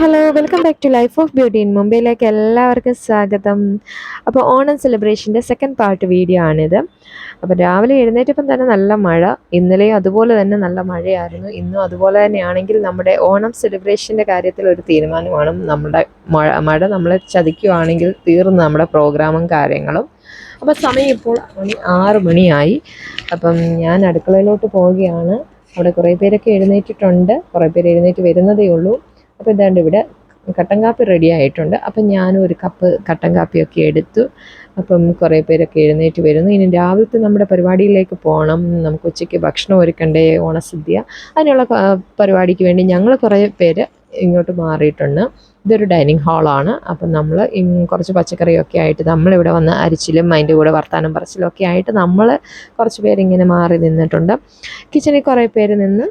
Hello welcome back to life of beauty in മുംബൈയിലേക്ക് എല്ലാവർക്കും സ്വാഗതം. അപ്പോൾ ഓണം സെലിബ്രേഷന്റെ സെക്കൻഡ് പാർട്ട് വീഡിയോ ആണിത്. അപ്പോൾ രാവിലെ എഴുന്നേറ്റപ്പം തന്നെ നല്ല മഴ ഇന്നലെയും അതുപോലെ തന്നെ നല്ല മഴയായിരുന്നു. ഇന്നും അതുപോലെ തന്നെയാണെങ്കിൽ നമ്മുടെ ഓണം സെലിബ്രേഷന്റെ കാര്യത്തിൽ ഒരു തീരുമാനമാണ് നമ്മുടെ മഴ മഴ നമ്മളെ ചതിക്കുകയാണെങ്കിൽ തീർന്നു നമ്മുടെ പ്രോഗ്രാമും കാര്യങ്ങളും. അപ്പോൾ സമയം ഇപ്പോൾ മണി ആറ് മണിയായി. അപ്പം ഞാൻ അടുക്കളയിലോട്ട് പോവുകയാണ്. അവിടെ കുറേ പേരൊക്കെ എഴുന്നേറ്റിട്ടുണ്ട്. കുറേ പേര് എഴുന്നേറ്റ് വരുന്നതേ ഉള്ളൂ. അപ്പോൾ ഇതാണ്ട് ഇവിടെ കട്ടൻ കാപ്പി റെഡി ആയിട്ടുണ്ട്. അപ്പം ഞാനും ഒരു കപ്പ് കട്ടൻ കാപ്പിയൊക്കെ എടുത്തു. അപ്പം കുറേ പേരൊക്കെ എഴുന്നേറ്റ് വരുന്നു. ഇനി രാവിലത്തെ നമ്മുടെ പരിപാടിയിലേക്ക് പോകണം നമുക്ക് ഉച്ചയ്ക്ക് ഭക്ഷണം ഒരുക്കണ്ടേ? ഓണസദ്യ. അതിനുള്ള പരിപാടിക്ക് വേണ്ടി ഞങ്ങൾ കുറേ പേര് ഇങ്ങോട്ട് മാറിയിട്ടുണ്ട്. ഇതൊരു ഡൈനിങ് ഹാളാണ് അപ്പം നമ്മൾ കുറച്ച് പച്ചക്കറിയൊക്കെ ആയിട്ട് നമ്മളിവിടെ വന്ന് അരിച്ചിലും അതിന്റെ കൂടെ വർത്താനം പറച്ചിലും ഒക്കെ ആയിട്ട് നമ്മൾ കുറച്ച് പേരിങ്ങനെ മാറി നിന്നിട്ടുണ്ട്. കിച്ചണിൽ കുറേ പേര് നിന്ന്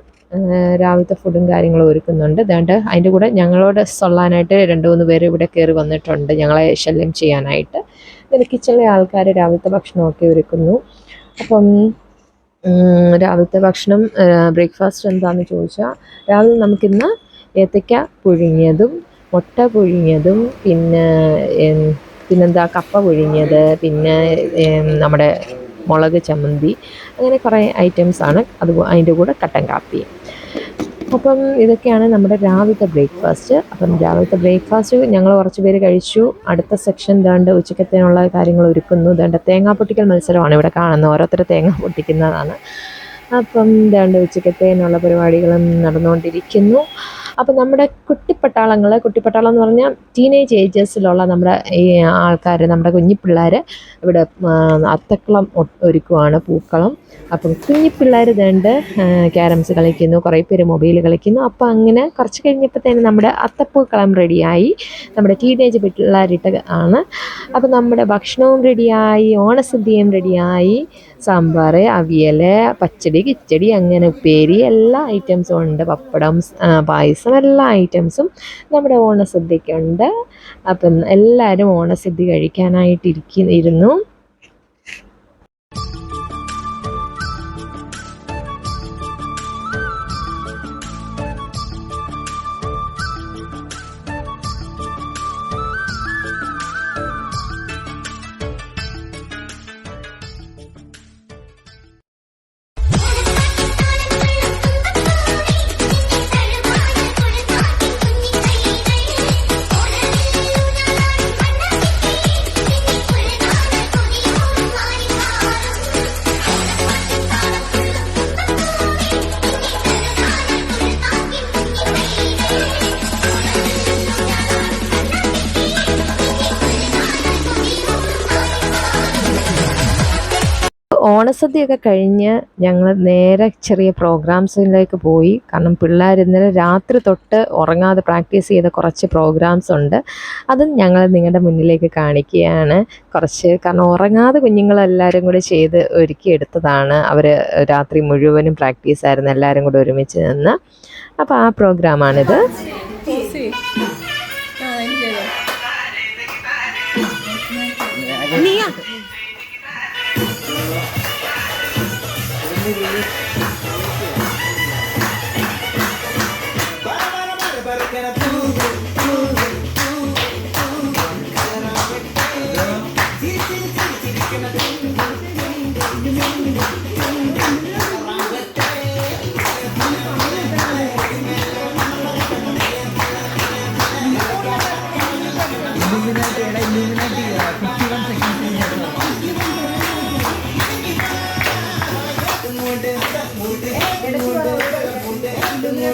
രാവിലത്തെ ഫുഡും കാര്യങ്ങളും ഒരുക്കുന്നുണ്ട്. അതുകൊണ്ട് അതിന്റെ കൂടെ ഞങ്ങളോട് സൊല്ലാനായിട്ട് രണ്ട് മൂന്ന് പേര് ഇവിടെ കയറി വന്നിട്ടുണ്ട് ഞങ്ങളെ ശല്യം ചെയ്യാനായിട്ട്. പിന്നെ കിച്ചണിലെ ആൾക്കാർ രാവിലത്തെ ഭക്ഷണമൊക്കെ ഒരുക്കുന്നു. അപ്പം രാവിലത്തെ ഭക്ഷണം ബ്രേക്ക്ഫാസ്റ്റ് എന്താണെന്ന് ചോദിച്ചാൽ രാവിലെ നമുക്കിന്ന് ഏത്തയ്ക്ക പുഴുങ്ങിയതും മുട്ട പുഴുങ്ങിയതും പിന്നെ പിന്നെന്താ കപ്പ പുഴുങ്ങിയത് പിന്നെ നമ്മുടെ മുളക് ചമ്മന്തി അങ്ങനെ കുറേ ഐറ്റംസാണ് അത് അതിന്റെ കൂടെ കട്ടൻ കാപ്പി അപ്പം ഇതൊക്കെയാണ് നമ്മുടെ രാവിലത്തെ ബ്രേക്ക്ഫാസ്റ്റ്. അപ്പം രാവിലത്തെ ബ്രേക്ക്ഫാസ്റ്റ് ഞങ്ങൾ കുറച്ച് പേര് കഴിച്ചു. അടുത്ത സെക്ഷൻ ദാണ്ട് ഉച്ചക്കത്തേനുള്ള കാര്യങ്ങൾ ഒരുക്കുന്നു. ദാണ്ട് തേങ്ങാ പൊട്ടിക്കൽ മത്സരമാണ് ഇവിടെ കാണുന്നത്. ഓരോരുത്തർ തേങ്ങ പൊട്ടിക്കുന്നതാണ്. അപ്പം ദാണ്ട് ഉച്ചക്കത്തേനുള്ള പരിപാടികളും നടന്നുകൊണ്ടിരിക്കുന്നു. അപ്പം നമ്മുടെ കുട്ടിപ്പട്ടാളങ്ങൾ കുട്ടിപ്പട്ടാളം എന്ന് പറഞ്ഞാൽ ടീനേജ് ഏജസിലുള്ള നമ്മുടെ ഈ ആൾക്കാർ നമ്മുടെ കുഞ്ഞിപ്പിള്ളേർ ഇവിടെ അത്തക്കുളം ഒരുക്കുവാണ് പൂക്കളം. അപ്പം കുഞ്ഞിപ്പിള്ളേർ ഇതുണ്ട് ക്യാരംസ് കളിക്കുന്നു കുറേ പേര് മൊബൈൽ കളിക്കുന്നു. അപ്പം അങ്ങനെ കുറച്ച് കഴിഞ്ഞപ്പോൾ തന്നെ നമ്മുടെ അത്തപ്പൂക്കളം റെഡിയായി നമ്മുടെ ടീനേജ് പിള്ളേരിട്ട് ആണ്. അപ്പം നമ്മുടെ ഭക്ഷണവും റെഡിയായി ഓണസദ്യയും റെഡിയായി സാമ്പാർ അവിയൽ പച്ചടി കിച്ചടി അങ്ങനെ ഉപ്പേരി എല്ലാ ഐറ്റംസും ഉണ്ട്. പപ്പടം ആ, പായസം എല്ലാ ഐറ്റംസും നമ്മുടെ ഓണസദ്യക്കുണ്ട്. അപ്പം എല്ലാവരും ഓണസദ്യ കഴിക്കാനായിട്ട് ഇരിക്കു ഇരുന്നു ഓണസദ്യയൊക്കെ കഴിഞ്ഞ് ഞങ്ങൾ നേരെ ചെറിയ പ്രോഗ്രാംസിലേക്ക് പോയി. കാരണം പിള്ളേർ ഇന്നലെ രാത്രി തൊട്ട് ഉറങ്ങാതെ പ്രാക്ടീസ് ചെയ്ത കുറച്ച് പ്രോഗ്രാംസ് ഉണ്ട്. അതും ഞങ്ങൾ നിങ്ങളുടെ മുന്നിലേക്ക് കാണിക്കുകയാണ്. കുറച്ച് കാരണം ഉറങ്ങാതെ കുഞ്ഞുങ്ങളെല്ലാവരും കൂടി ചെയ്ത് ഒരുക്കിയെടുത്തതാണ് അവർ രാത്രി മുഴുവനും പ്രാക്ടീസ് ആയിരുന്നു എല്ലാവരും കൂടി ഒരുമിച്ച് നിന്ന്. അപ്പോൾ ആ പ്രോഗ്രാമാണിത്.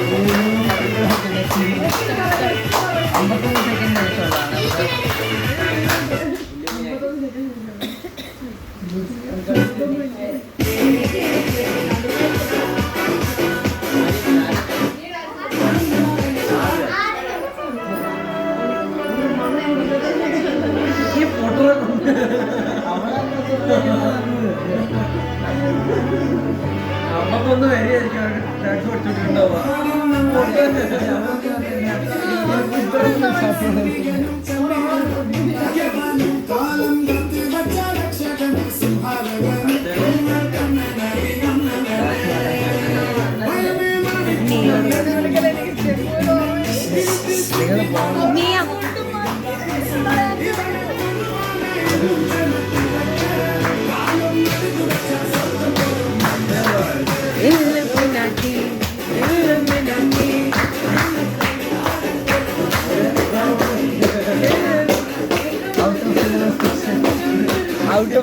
Ang batong second version lang.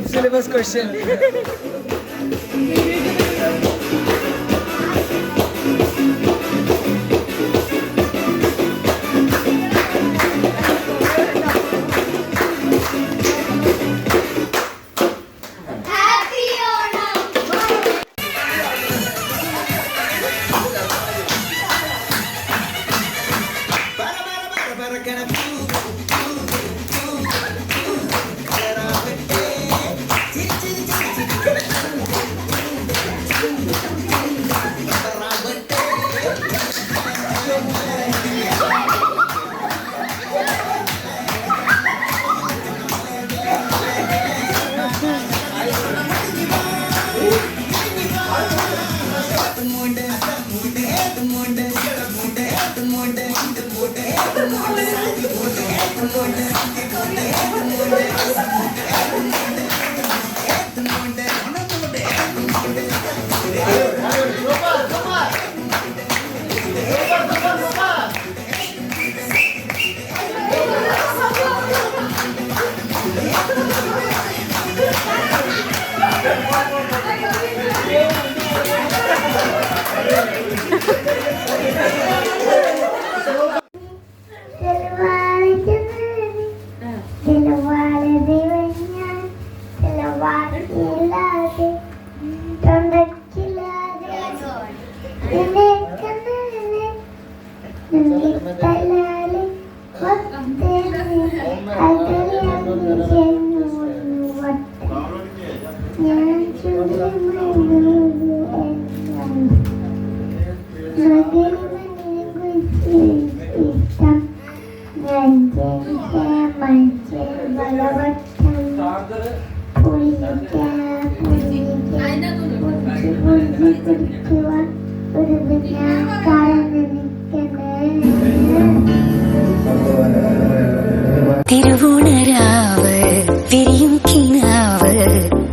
syllabus question. I'm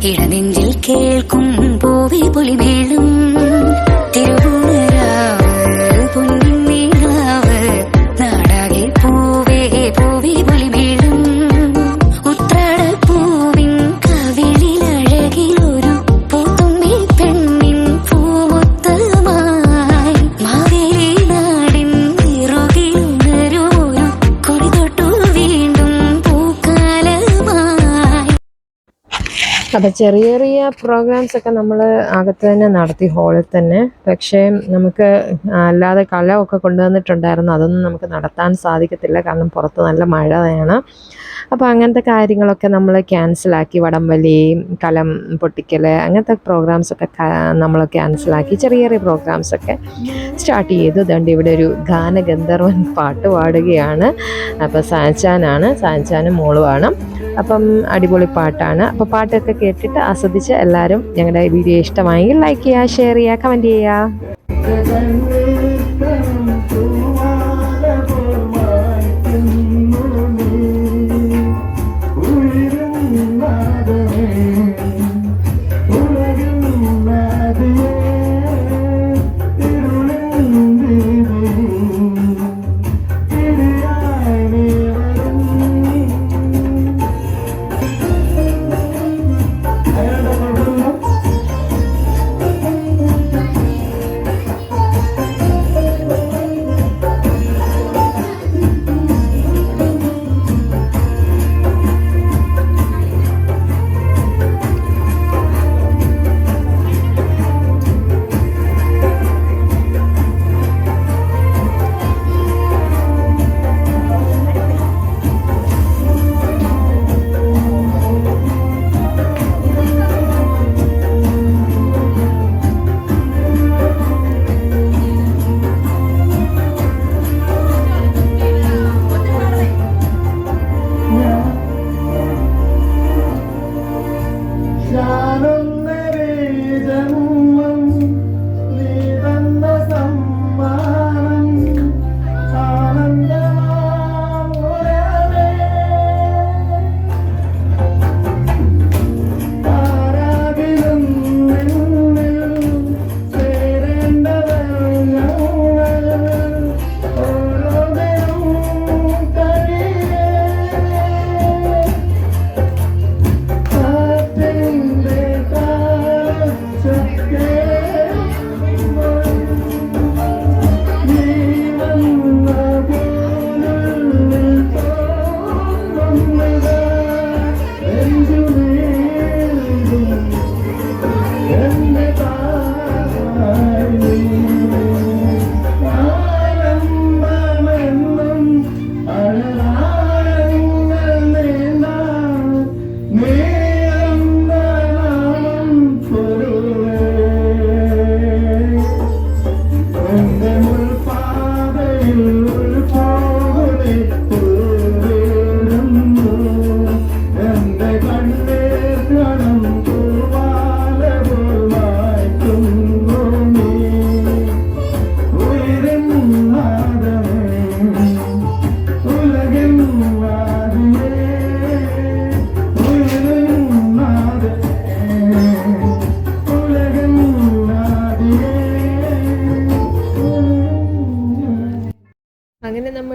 ഇടനെഞ്ചിൽ കേൾക്കും പൂവി പുലിമേളും തിരുവോണരാവ് അപ്പോൾ ചെറിയ ചെറിയ പ്രോഗ്രാംസ് ഒക്കെ നമ്മൾ അകത്ത് തന്നെ നടത്തി ഹാളിൽ തന്നെ. പക്ഷേ നമുക്ക് അല്ലാതെ കലമൊക്കെ കൊണ്ടുവന്നിട്ടുണ്ടായിരുന്നു. അതൊന്നും നമുക്ക് നടത്താൻ സാധിക്കത്തില്ല. കാരണം പുറത്ത് നല്ല മഴയാണ് അപ്പോൾ അങ്ങനത്തെ കാര്യങ്ങളൊക്കെ നമ്മൾ ക്യാൻസലാക്കി വടംവലി കലം പൊട്ടിക്കൽ അങ്ങനത്തെ പ്രോഗ്രാംസൊക്കെ നമ്മൾ ക്യാൻസലാക്കി ചെറിയ ചെറിയ പ്രോഗ്രാംസൊക്കെ സ്റ്റാർട്ട് ചെയ്തു. അതുകൊണ്ട് ഇവിടെ ഒരു ഗാനഗന്ധർവൻ പാട്ട് പാടുകയാണ്. അപ്പോൾ സാൻചാനാണ്. സാൻചാനും മോളുമാണ്. അപ്പം അടിപൊളി പാട്ടാണ്. അപ്പോൾ പാട്ടൊക്കെ കേട്ടിട്ട് ആസ്വദിച്ച് എല്ലാവരും ഞങ്ങളുടെ വീഡിയോ ഇഷ്ടമായെങ്കിൽ ലൈക്ക് ചെയ്യുക ഷെയർ ചെയ്യുക കമന്റ് ചെയ്യുക.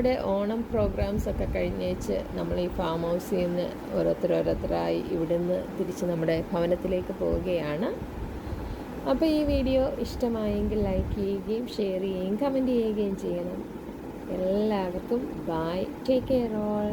നമ്മുടെ ഓണം പ്രോഗ്രാംസ് ഒക്കെ കഴിഞ്ഞേച്ച് നമ്മൾ ഈ ഫാം ഹൗസിൽ നിന്ന് ഓരോരുത്തർ ഓരോരുത്തരായി ഇവിടുന്ന് തിരിച്ച് നമ്മുടെ ഭവനത്തിലേക്ക് പോവുകയാണ്. അപ്പോൾ ഈ വീഡിയോ ഇഷ്ടമായെങ്കിൽ ലൈക്ക് ചെയ്യുകയും ഷെയർ ചെയ്യുകയും കമന്റ് ചെയ്യുകയും ചെയ്യണം. എല്ലാവർക്കും ബൈ ടേക്ക് കെയർ ഓൾ